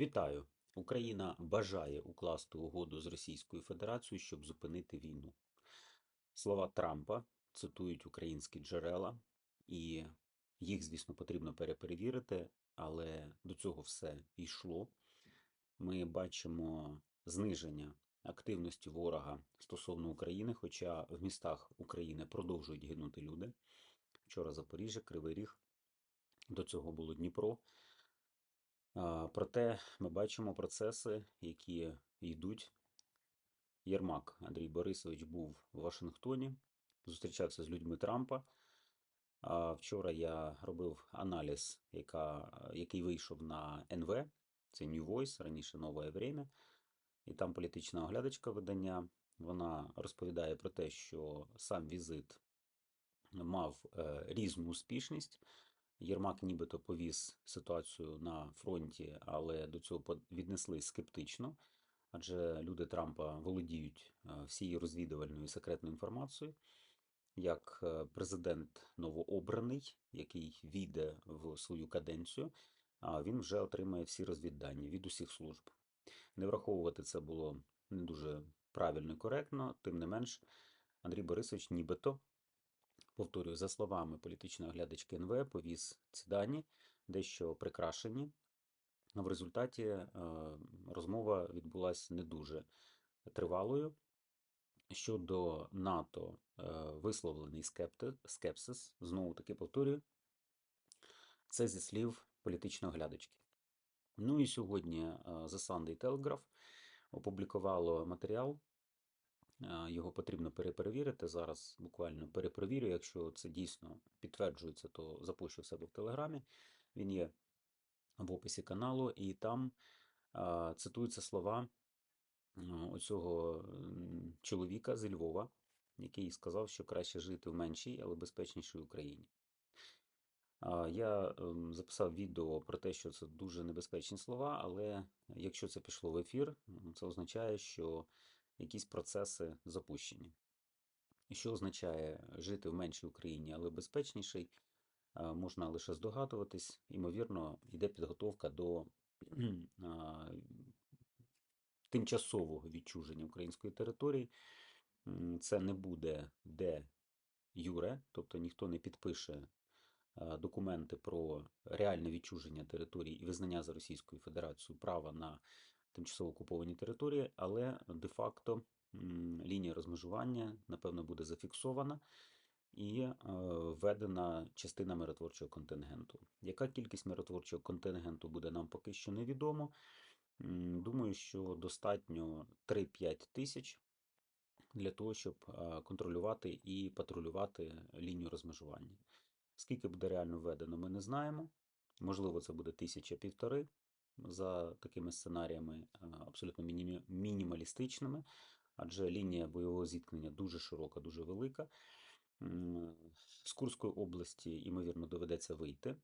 Вітаю! Україна бажає укласти угоду з Російською Федерацією, щоб зупинити війну. Слова Трампа цитують українські джерела, і їх, звісно, потрібно переперевірити, але до цього все йшло. Ми бачимо зниження активності ворога стосовно України, хоча в містах України продовжують гинути люди. Вчора Запоріжжя, Кривий Ріг, до цього було Дніпро. Проте ми бачимо процеси, які йдуть. Єрмак Андрій Борисович був в Вашингтоні, зустрічався з людьми Трампа. Вчора я робив аналіз, яка, який вийшов на НВ, це New Voice, раніше Нове Время, і там політична оглядачка видання. Вона розповідає про те, що сам візит мав е, різну успішність. Єрмак нібито повіз ситуацію на фронті, але до цього віднеслись скептично, адже люди Трампа володіють е, всією розвідувальною і секретною інформацією. Як е, президент новообраний, який війде в свою каденцію, він вже отримає всі розвіддані від усіх служб. Не враховувати це було не дуже правильно і коректно, тим не менш, Андрій Борисович нібито повторюю, за словами політичної оглядачки НВ, повіз ці дані, дещо прикрашені. В результаті е, розмова відбулася не дуже тривалою. Щодо НАТО е, висловлений скепсис, знову таки повторюю, це зі слів політичної оглядачки. Ну і сьогодні е, The Sunday Telegraph опублікувало матеріал, Його потрібно переперевірити. Зараз буквально перепровірю. Якщо це дійсно підтверджується, то запущу в себе в Телеграмі. Він є в описі каналу, і там цитуються слова оцього чоловіка зі Львова, який сказав, що краще жити в меншій, але безпечнішій Україні. Я ем, записав відео про те, що це дуже небезпечні слова, але якщо це пішло в ефір, це означає, що якісь процеси запущені. Що означає жити в меншій Україні, але безпечніший, можна лише здогадуватись. Ймовірно, йде підготовка до тимчасового відчуження української території. Це не буде де юре, тобто ніхто не підпише документи про реальне відчуження території і визнання за Російською Федерацією права на тимчасово окуповані території, але де-факто лінія розмежування, напевно, буде зафіксована і е, введена частина миротворчого контингенту. Яка кількість миротворчого контингенту буде нам поки що невідомо. Думаю, що достатньо 3-5 тисяч для того, щоб е, контролювати і патрулювати лінію розмежування. Скільки буде реально введено, ми не знаємо. Можливо, це буде тисяча-півтори за такими сценаріями е, абсолютно мінімалістичними, адже лінія бойового зіткнення дуже широка, дуже велика. З Курської області, ймовірно, доведеться вийти.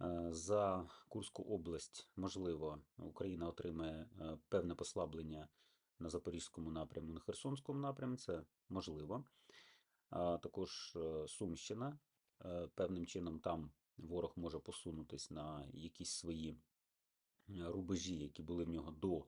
Е, За Курську область, можливо, Україна отримає е, певне послаблення на Запорізькому напрямку, на Херсонському напрямку, це можливо. Також Сумщина. Певним чином там ворог може посунутись на якісь свої рубежі, які були в нього до е,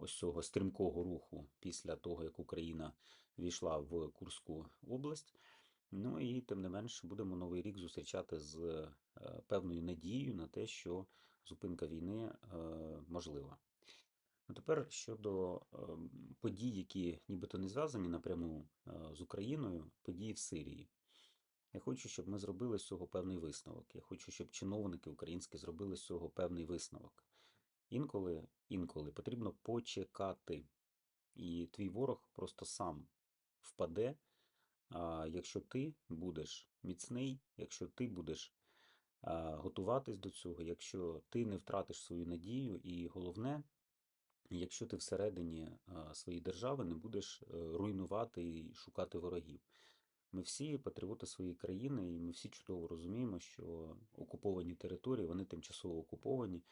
ось цього стрімкого руху після того, як Україна війшла в Курську область. Ну і тим не менш будемо новий рік зустрічати з е, певною надією на те, що зупинка війни е, можлива. Ну, тепер щодо ем, подій, які нібито не зв'язані напряму е, з Україною, події в Сирії. Я хочу, щоб ми зробили з цього певний висновок. Я хочу, щоб чиновники українські зробили з цього певний висновок. Інколи, інколи потрібно почекати, і твій ворог просто сам впаде, якщо ти будеш міцний, якщо ти будеш готуватись до цього, якщо ти не втратиш свою надію, і головне, якщо ти всередині своєї держави не будеш е, руйнувати і шукати ворогів. Ми всі патріоти своєї країни, і ми всі чудово розуміємо, що окуповані території, вони тимчасово окуповані,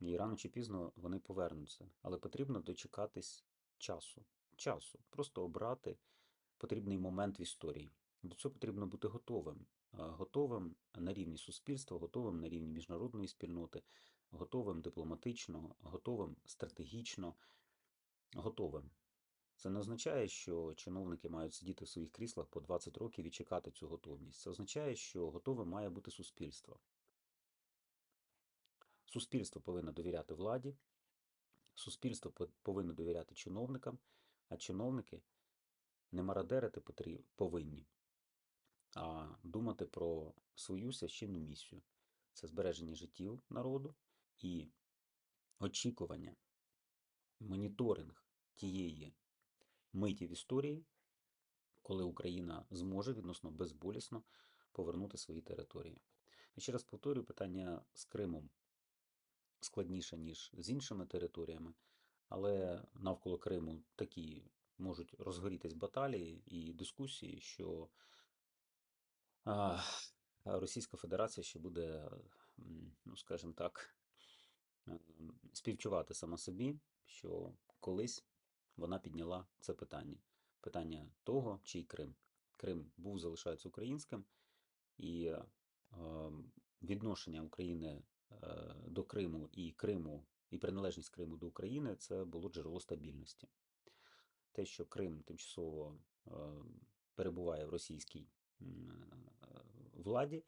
і рано чи пізно вони повернуться. Але потрібно дочекатись часу. Часу. Просто обрати потрібний момент в історії. До цього потрібно бути готовим. Готовим на рівні суспільства, готовим на рівні міжнародної спільноти, готовим дипломатично, готовим стратегічно, готовим. Це не означає, що чиновники мають сидіти в своїх кріслах по 20 років і чекати цю готовність. Це означає, що готовим має бути суспільство. Суспільство повинно довіряти владі, суспільство повинно довіряти чиновникам, а чиновники не мародерити повинні, а думати про свою священну місію. Це збереження життів народу і очікування, моніторинг тієї миті в історії, коли Україна зможе відносно безболісно повернути свої території. І ще раз повторюю, питання з Кримом складніше, ніж з іншими територіями, але навколо Криму такі можуть розгорітись баталії і дискусії, що Російська Федерація ще буде, ну скажімо так, ем, співчувати сама собі, що колись вона підняла це питання. Питання того, чий Крим. Крим був, залишається українським, і е, відношення України е, до Криму і Криму, і приналежність Криму до України це було джерело стабільності. Те, що Крим тимчасово е, перебуває в російській владі,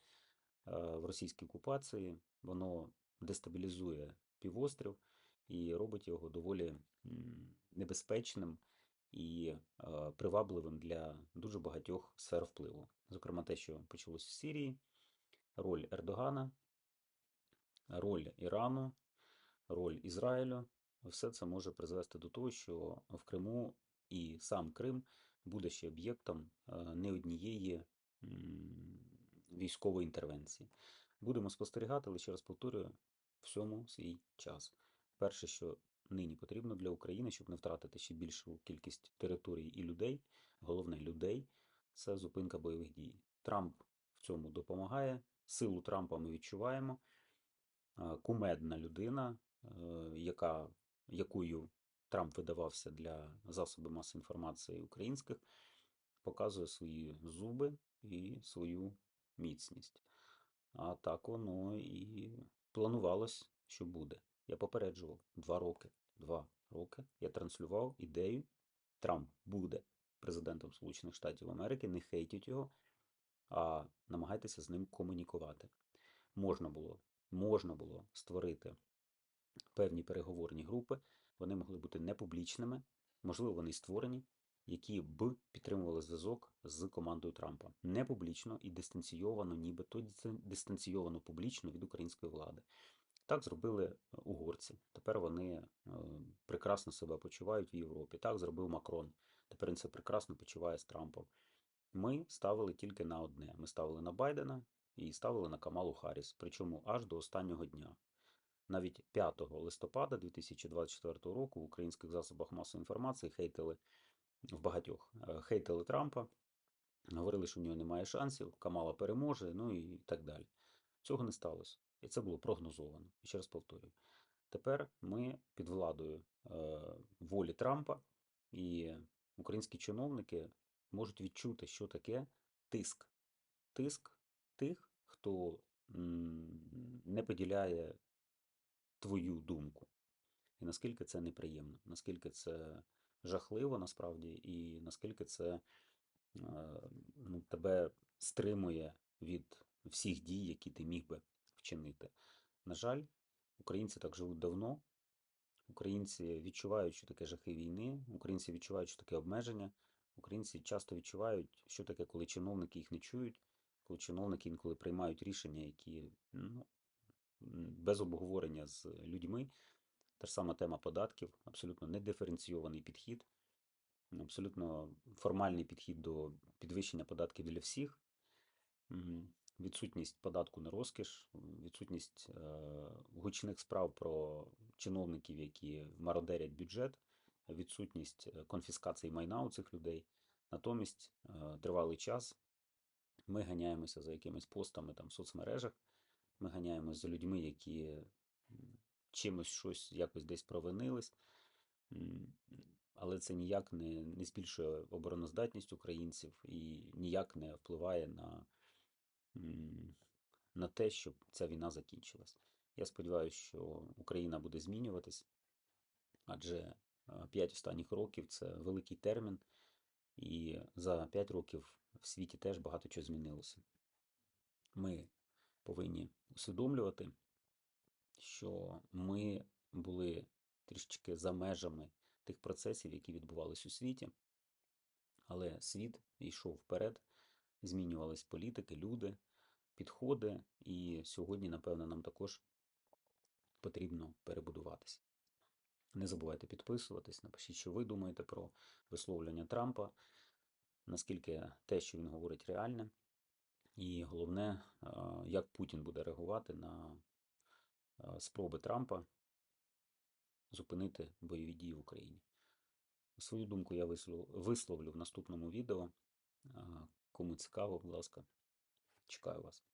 в російській окупації, воно дестабілізує півострів і робить його доволі небезпечним і привабливим для дуже багатьох сфер впливу. Зокрема, те, що почалось в Сирії, роль Ердогана, роль Ірану, роль Ізраїлю. Все це може призвести до того, що в Криму і сам Крим буде ще об'єктом не однієї військової інтервенції. Будемо спостерігати, але ще раз повторюю, всьому свій час. Перше, що нині потрібно для України, щоб не втратити ще більшу кількість територій і людей, головне людей, це зупинка бойових дій. Трамп в цьому допомагає. Силу Трампа ми відчуваємо. Е, Кумедна людина, е, яка, якою Трамп видавався для засобів масової інформації українських, показує свої зуби і свою міцність. А так воно і планувалось, що буде. Я попереджував два роки. Два роки я транслював ідею. Трамп буде президентом Сполучених Штатів Америки. Не хейтіть його, а намагайтеся з ним комунікувати. Можна було, можна було створити певні переговорні групи. Вони могли бути непублічними, можливо, вони створені, які б підтримували зв'язок з командою Трампа. Не публічно і дистанційовано, нібито дистан- дистанційовано публічно від української влади. Так зробили угорці. Тепер вони е, прекрасно себе почувають в Європі. Так зробив Макрон. Тепер він себе прекрасно почуває з Трампом. Ми ставили тільки на одне: ми ставили на Байдена і ставили на Камалу Харріс, причому аж до останнього дня. Навіть 5 листопада 2024 року в українських засобах масової інформації хейтили в багатьох е, хейтили Трампа, говорили, що в нього немає шансів, Камала переможе, ну і так далі. Цього не сталося. І це було прогнозовано. І ще раз повторюю. Тепер ми під владою е, волі Трампа, і українські чиновники можуть відчути, що таке тиск. Тиск тих, хто не поділяє твою думку. І наскільки це неприємно, наскільки це жахливо насправді, і наскільки це е, ну, тебе стримує від всіх дій, які ти міг би вчинити. На жаль, українці так живуть давно. Українці відчувають, що таке жахи війни, українці відчувають, що таке обмеження. Українці часто відчувають, що таке, коли чиновники їх не чують, коли чиновники інколи приймають рішення, які ну, без обговорення з людьми. Та ж сама тема податків, абсолютно недиференційований підхід, абсолютно формальний підхід до підвищення податків для всіх, відсутність податку на розкіш, відсутність е, гучних справ про чиновників, які мародерять бюджет, відсутність е, конфіскації майна у цих людей. Натомість е, тривалий час ми ганяємося за якимись постами там в соцмережах, ми ганяємося за людьми, які чимось щось якось десь провинились. Але це ніяк не, не збільшує обороноздатність українців і ніяк не впливає на, на те, щоб ця війна закінчилась. Я сподіваюся, що Україна буде змінюватись, адже 5 останніх років це великий термін, і за 5 років в світі теж багато чого змінилося. Ми повинні усвідомлювати, що ми були трішечки за межами тих процесів, які відбувалися у світі, але світ йшов вперед, змінювались політики, люди, підходи, і сьогодні, напевно, нам також потрібно перебудуватися. Не забувайте підписуватись, напишіть, що ви думаєте про висловлювання Трампа, наскільки те, що він говорить, реальне. І головне, е, як Путін буде реагувати на е, спроби Трампа зупинити бойові дії в Україні. Свою думку я висловлю в наступному відео. Кому цікаво, будь ласка, чекаю вас.